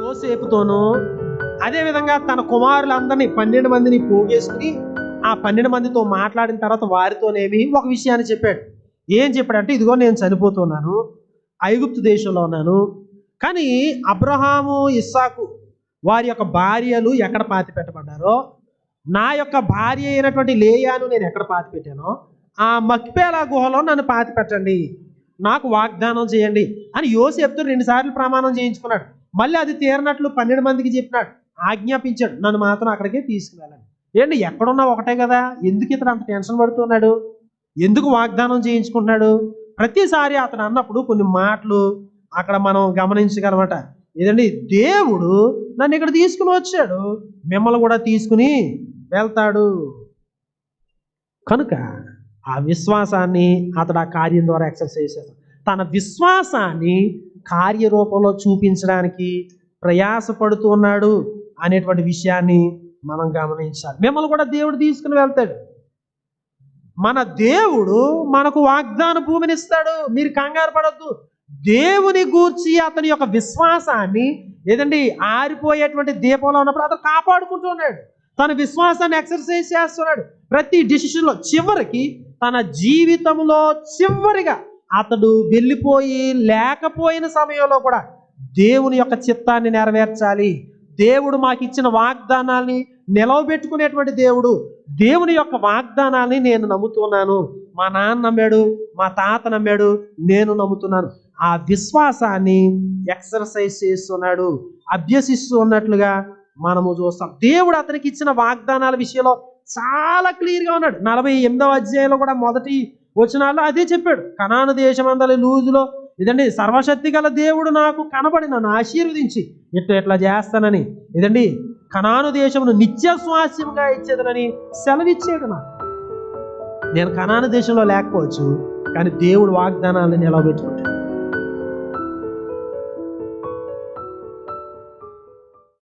యోసేపుతోనూ అదేవిధంగా తన కుమారులందరినీ పన్నెండు మందిని పోగేసుకుని ఆ పన్నెండు మందితో మాట్లాడిన తర్వాత వారితోనేమి ఒక విషయాన్ని చెప్పాడు. ఏం చెప్పాడంటే ఇదిగో నేను చనిపోతున్నాను ఐగుప్తు దేశంలో ఉన్నాను కానీ అబ్రహాము ఇస్సాకు వారి యొక్క భార్యలు ఎక్కడ పాతి పెట్టబడ్డారో నా యొక్క భార్య అయినటువంటి లేయాను నేను ఎక్కడ పాతి పెట్టానో ఆ మక్పేల గుహలో నన్ను పాతి పెట్టండి నాకు వాగ్దానం చేయండి అని యోసేపుతో రెండుసార్లు ప్రమాణం చేయించుకున్నాడు. మళ్ళీ అది తీరనట్లు పన్నెండు మందికి చెప్పినాడు. ఆజ్ఞాపించాడు. నన్ను మాత్రం అక్కడికే తీసుకువెళ్ళండి. ఏంటి? ఎక్కడున్నా ఒకటే కదా. ఎందుకు ఇతను అంత టెన్షన్ పడుతున్నాడు ఎందుకు వాగ్దానం చేయించుకుంటున్నాడు? ప్రతిసారి అతను అన్నప్పుడు కొన్ని మాటలు అక్కడ మనం గమనించగలమాట. ఏదండి? దేవుడు నన్ను ఇక్కడ తీసుకుని వచ్చాడు. మిమ్మల్ని కూడా తీసుకుని వెళ్తాడు. కనుక ఆ విశ్వాసాన్ని అతడు ఆ కార్యం ద్వారా ఎక్సర్సైజ్ చేస్తాడు. తన విశ్వాసాన్ని కార్యరూపంలో చూపించడానికి ప్రయాసపడుతూ ఉన్నాడు అనేటువంటి విషయాన్ని మనం గమనించాలి. మిమ్మల్ని కూడా దేవుడు తీసుకుని వెళ్తాడు. మన దేవుడు మనకు వాగ్దాన భూమిని ఇస్తాడు. మీరు కంగారు పడద్దు. దేవుని గూర్చి అతని యొక్క విశ్వాసాన్ని ఏదండి? ఆరిపోయేటువంటి దీపంలో ఉన్నప్పుడు అతను కాపాడుకుంటున్నాడు తన విశ్వాసాన్ని ఎక్సర్సైజ్ చేస్తున్నాడు. ప్రతి డిసిషన్లో చివరికి తన జీవితంలో చివరిగా అతడు వెళ్ళిపోయి లేకపోయిన సమయంలో కూడా దేవుని యొక్క చిత్తాన్ని నెరవేర్చాలి. దేవుడు మాకు ఇచ్చిన వాగ్దానాల్ని నిలవబెట్టుకునేటువంటి దేవుడు దేవుని యొక్క వాగ్దానాన్ని నేను నమ్ముతున్నాను. మా నాన్న నమ్మాడు మా తాత నమ్మాడు నేను నమ్ముతున్నాను. ఆ విశ్వాసాన్ని ఎక్సర్సైజ్ చేస్తున్నాడు అభ్యసిస్తూ ఉన్నట్లుగా మనము చూస్తాం. దేవుడు అతనికి ఇచ్చిన వాగ్దానాల విషయంలో చాలా క్లియర్గా ఉన్నాడు. నలభై ఎనిమిదవ అధ్యాయంలో కూడా మొదటి వచనాల్లో అదే చెప్పాడు. కనాను దేశమందలి లూజులో ఇదండి సర్వశక్తి గల దేవుడు నాకు కనబడి నన్ను ఆశీర్వదించి ఇట్లా ఇట్లా చేస్తానని. ఇదండి కణాను దేశమును నిత్య స్వాస్యంగా ఇచ్చేదనని సెలవిచ్చాడు నాకు. నేను కనాను దేశంలో లేకపోవచ్చు కానీ దేవుడు వాగ్దానాలను నిలబెట్టుకుంటాను